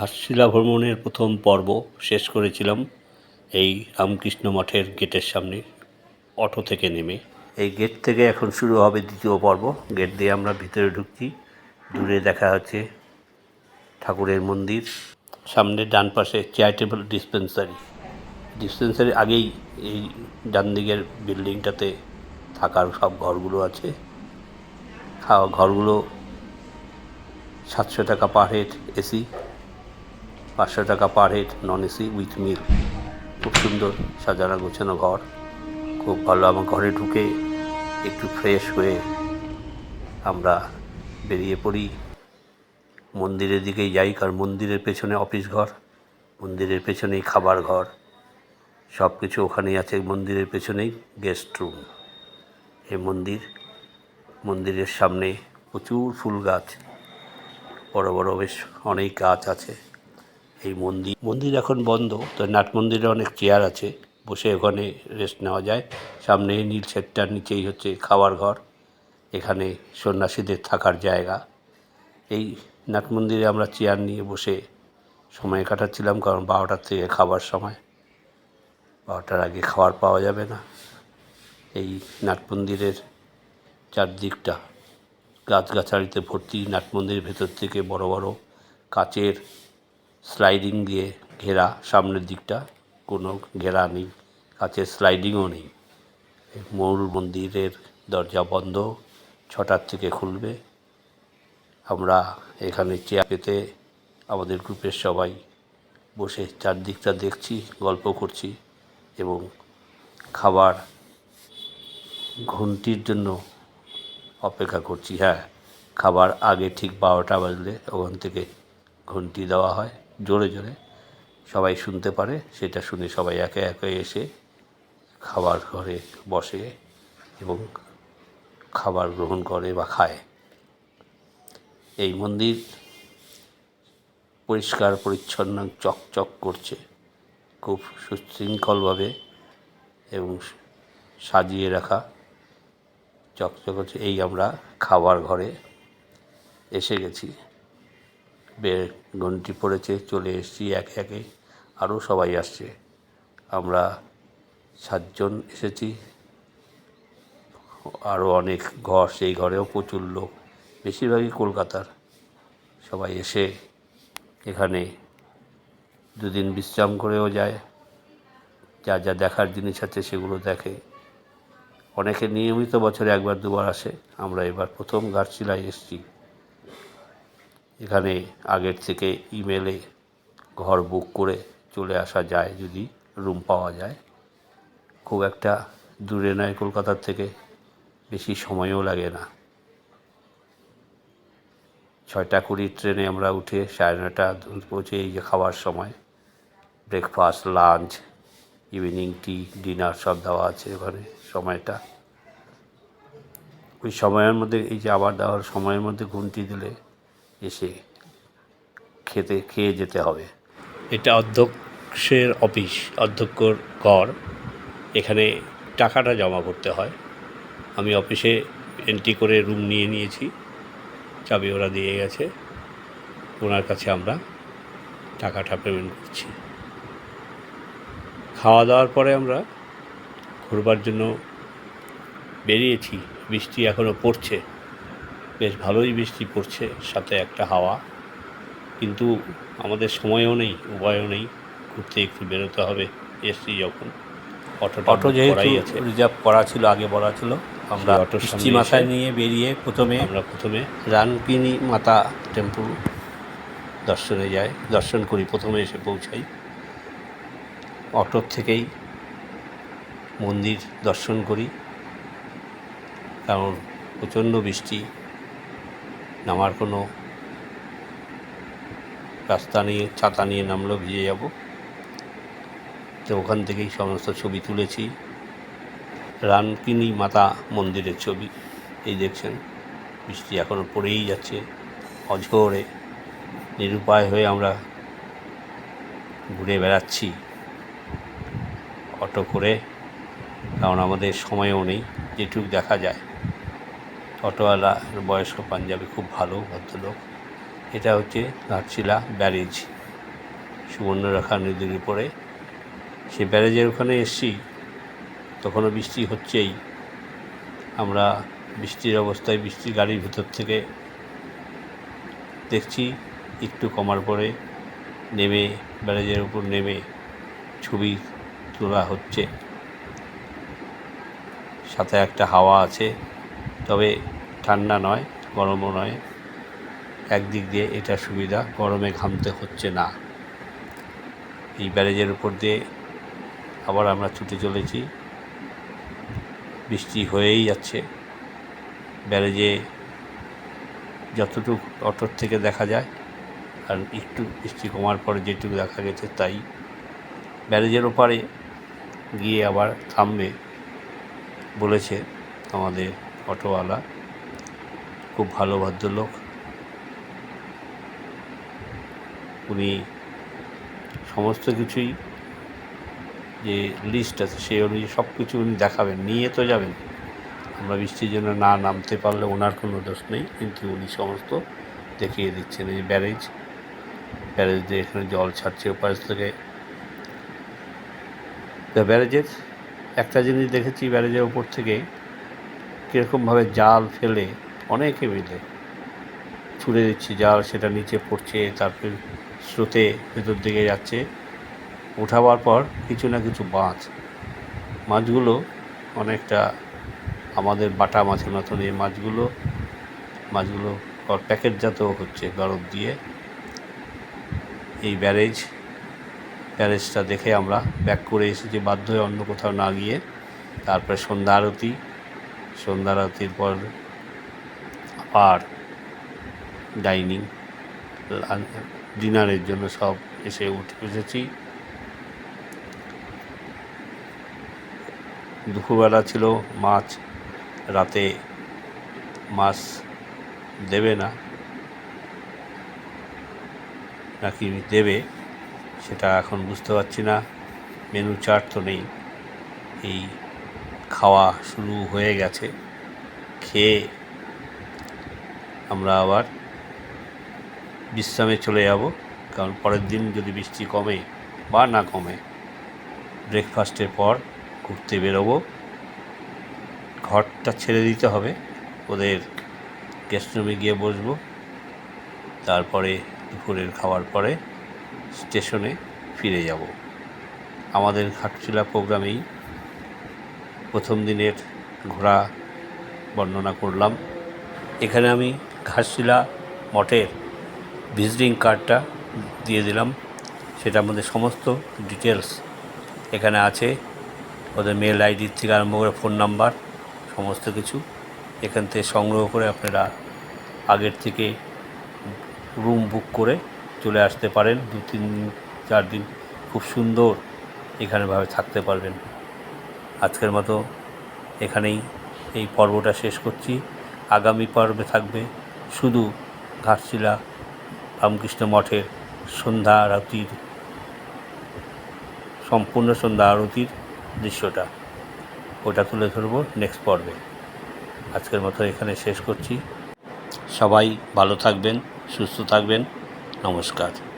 ঘাটশিলা ভ্রমণের প্রথম পর্ব শেষ করেছিলাম এই রামকৃষ্ণ মঠের গেটের সামনে, অটো থেকে নেমে। এই গেট থেকে এখন শুরু হবে দ্বিতীয় পর্ব। গেট দিয়ে আমরা ভিতরে ঢুকছি। দূরে দেখা হচ্ছে ঠাকুরের মন্দির। সামনে ডান পাশে চ্যারিটেবল ডিসপেন্সারি ডিসপেন্সারি আগেই এই ডান দিকের বিল্ডিংটাতে থাকার সব ঘরগুলো আছে। খাওয়া ঘরগুলো সাতশো টাকা পার হেড এসি পাঁচশো টাকা per head non AC with meal খুব সুন্দর সাজানো গোছানো ঘর। খুব ভালো আমার ঘরে ঢুকে একটু ফ্রেশ হয়ে আমরা বেরিয়ে পড়ি। মন্দিরের দিকেই যাই, কারণ মন্দিরের পেছনে অফিস ঘর, মন্দিরের পেছনেই খাবার ঘর। সব কিছু ওখানেই আছে, মন্দিরের পেছনেই গেস্ট রুম এই মন্দির, মন্দিরের সামনে প্রচুর ফুল গাছ। বড় বড় বেশ অনেক গাছ আছে। এই মন্দির। মন্দির এখন বন্ধ, তো নাট মন্দিরে অনেক চেয়ার আছে, বসে ওখানে রেস্ট নেওয়া যায়। সামনে নীল সেটটার নিচেই হচ্ছে খাওয়ার ঘর, এখানে সন্ন্যাসীদের থাকার জায়গা। এই নাট মন্দিরে আমরা চেয়ার নিয়ে বসে সময় কাটাচ্ছিলাম, কারণ বারোটার থেকে খাবার সময়। বারোটার আগে খাবার পাওয়া যাবে না। এই নাট মন্দিরের চারদিকটা গাছগাছালিতে ভর্তি, নাট মন্দিরের ভেতর থেকে বড় বড় কাচের স্লাইডিং দিয়ে ঘেরা, সামনের দিকটা কোনো ঘেরা নেই, কাছে স্লাইডিংও নেই। মূল মন্দিরের দরজা বন্ধ, ছটার থেকে খুলবে। আমরা এখানে চেয়ার পেতে আমাদের গ্রুপের সবাই বসে চারদিকটা দেখছি, গল্প করছি এবং খাবার ঘন্টির জন্য অপেক্ষা করছি। হ্যাঁ খাবার আগে ঠিক বারোটা বাজলে ওখান থেকে ঘন্টি দেওয়া হয়। জোরে জোরে সবাই শুনতে পারে, সেটা শুনে সবাই একে একে এসে খাবার ঘরে বসে এবং খাবার গ্রহণ করে বা খায়। এই মন্দির পরিষ্কার, পরিচ্ছন্ন, চকচক করছে, খুব সুশৃঙ্খলভাবে এবং সাজিয়ে রাখা চকচক হচ্ছে এই আমরা খাবার ঘরে এসে গেছি। বে ঘন্টি পড়েছে, চলে এসেছি একে একে। আরও সবাই আসছে। আমরা সাতজন এসেছি। আরও অনেক ঘর, সেই ঘরেও প্রচুর লোক। বেশিরভাগই কলকাতার। সবাই এসে এখানে দুদিন বিশ্রাম করেও যায়। যা যা দেখার জিনিস আছে সেগুলো দেখে। অনেকে নিয়মিত বছরে একবার, দুবার আসে। আমরা এবার প্রথম ঘাটশিলায় এসেছি। এখানে আগের থেকে ইমেলে ঘর বুক করে চলে আসা যায় যদি রুম পাওয়া যায়। খুব একটা দূরে নয় কলকাতার থেকে, বেশি সময়ও লাগে না। ছয়টা কুড়ি ট্রেনে আমরা উঠে সাড়ে নটা পৌঁছে এই যে খাওয়ার সময় breakfast lunch evening tea dinner সব দেওয়া আছে ওখানে সময়টা। ওই সময়ের মধ্যে, এই যে আবার দেওয়ার সময়ের মধ্যে ঘুমটি দিলে এসে খেতে, খেয়ে যেতে হবে। এটা অধ্যক্ষের অফিস, অধ্যক্ষর ঘর। এখানে টাকাটা জমা করতে হয়। আমি অফিসে এন্ট্রি করে রুম নিয়ে নিয়েছি। চাবি ওরা দিয়ে গেছে। ওনার কাছে আমরা টাকাটা পেমেন্ট করছি। খাওয়া দাওয়ার পরে আমরা ঘুরবার জন্য বেরিয়েছি। বৃষ্টি এখনও পড়ছে। বেশ ভালোই বৃষ্টি পড়ছে সাথে একটা হাওয়া। কিন্তু আমাদের সময়ও নেই উপায়ও নেই ঘুরতে একটু বেরোতে হবে এসছি যখন। অটো অটো যেহেতু রিজার্ভ করা ছিল আগে বলা ছিল আমরা অটো বৃষ্টি মাথায় নিয়ে বেরিয়ে প্রথমে আমরা প্রথমে রানকিনি মাতা টেম্পল দর্শনে যাই দর্শন করি প্রথমে এসে পৌঁছাই। অটোর থেকেই মন্দির দর্শন করি। কারণ প্রচণ্ড বৃষ্টি নামার কোনো রাস্তা নিয়ে, ছাতা নিয়ে নামলেও ভিজে যাব। তো ওখান থেকেই সমস্ত ছবি তুলেছি। রানকিনি মাতা মন্দিরের ছবি, এই দেখছেন। বৃষ্টি এখনও পড়েই যাচ্ছে, অঝোরে। নিরুপায় হয়ে আমরা ঘুরে বেড়াচ্ছি। অটো করে, কারণ আমাদের সময়ও নেই, যেটুক দেখা যায়। অটোওয়ালা বয়স্ক পাঞ্জাবি খুব ভালো, ভদ্রলোক। এটা হচ্ছে ঘাটশিলা ব্যারেজ, সুবর্ণরেখা নদীর উপরে। সে ব্যারেজের ওখানে এসছি, তখনও বৃষ্টি হচ্ছেই। আমরা বৃষ্টির অবস্থায় বৃষ্টির গাড়ির ভিতর থেকে দেখছি, একটু কমার পরে নেমে, ব্যারেজের উপর নেমে ছবি তোলা হচ্ছে। সাথে একটা হাওয়া আছে। তবে ঠান্ডা নয়, গরমও নয়। একদিক দিয়ে এটা সুবিধা, গরমে ঘামতে হচ্ছে না। এই ব্যারেজের উপর দিয়ে আবার আমরা ছুটে চলেছি। বৃষ্টি হয়েই যাচ্ছে। ব্যারেজে যতটুকু অটোর থেকে দেখা যায়, আর একটু বৃষ্টি কমার পরে যেটুকু দেখা গেছে তাই। ব্যারেজের ওপারে গিয়ে আবার থামবে বলেছে আমাদের অটোওয়ালা, খুব ভালো ভদ্রলোক। উনি সমস্ত কিছুই যে লিস্ট আছে সেই অনুযায়ী সব কিছু উনি দেখাবেন। নিয়ে তো যাবেন। আমরা বৃষ্টির জন্য না নামতে পারলে ওনার কোনো দোষ নেই, কিন্তু উনি সমস্ত দেখিয়ে দিচ্ছেন। এই ব্যারেজ ব্যারেজ দিয়ে এখানে জল ছাড়ছে ওপাশ থেকে। ব্যারেজের একটা জিনিস দেখেছি ব্যারেজের ওপর থেকে কীরকমভাবে জাল ফেলে অনেকে মিলে ছুড়ে দিচ্ছে, জাল সেটা নিচে পড়ছে, তারপর স্রোতে ভেতর দিকে যাচ্ছে। ওঠাবার পর কিছু না কিছু মাছ, মাছগুলো অনেকটা আমাদের বাটা মাছের মতন এই মাছগুলো মাছগুলো প্যাকেটজাত হচ্ছে বরফ দিয়ে। এই ব্যারেজ, ব্যারেজটা দেখে আমরা ব্যাক করে এসেছি বাধ্য হয়ে অন্য কোথাও না গিয়ে। তারপরে সন্ধ্যা আরতি সন্ধ্যা আরতির পর আবার ডাইনিং ডিনারের জন্য সব এসে উঠে এসেছি দুপুরবেলা ছিল মাছ, রাতে মাছ দেবে না, নাকি দেবে সেটা এখন বুঝতে পারছি না। মেনু চার্ট তো নেই, এই খাওয়া শুরু হয়ে গেছে। খেয়ে আমরা আবার বিশ্রামে চলে যাব। কারণ পরের দিন যদি বৃষ্টি কমে বা না কমে, ব্রেকফাস্টের পর ঘুরতে বেরোবো। ঘরটা ছেড়ে দিতে হবে। ওদের গেস্ট রুমে গিয়ে বসবো। তারপরে দুপুরের খাওয়ার পরে স্টেশনে ফিরে যাব। আমাদের ঘাটশিলা প্রোগ্রামেই প্রথম দিনের ঘোরা বর্ণনা করলাম। এখানে আমি ঘাটশিলা মঠের ভিজিটিং কার্ডটা দিয়ে দিলাম। সেটার মধ্যে সমস্ত ডিটেলস এখানে আছে। ওদের মেল আইডির থেকে আরম্ভ করে ফোন নাম্বার, সমস্ত কিছু এখান থেকে সংগ্রহ করে আপনারা আগের থেকে রুম বুক করে চলে আসতে পারেন। দু, তিন, চার দিন খুব সুন্দর এখানেভাবে থাকতে পারবেন। আজকের মতো এখানেই এই পর্বটা শেষ করছি। আগামী পর্বে থাকবে শুধু ঘাটশিলা রামকৃষ্ণ মঠের সন্ধ্যা আরতির, সম্পূর্ণ সন্ধ্যা আরতির দৃশ্যটা। ওটা তুলে ধরবো নেক্সট পর্বে। আজকের মতো এখানে শেষ করছি। সবাই ভালো থাকবেন, সুস্থ থাকবেন। নমস্কার।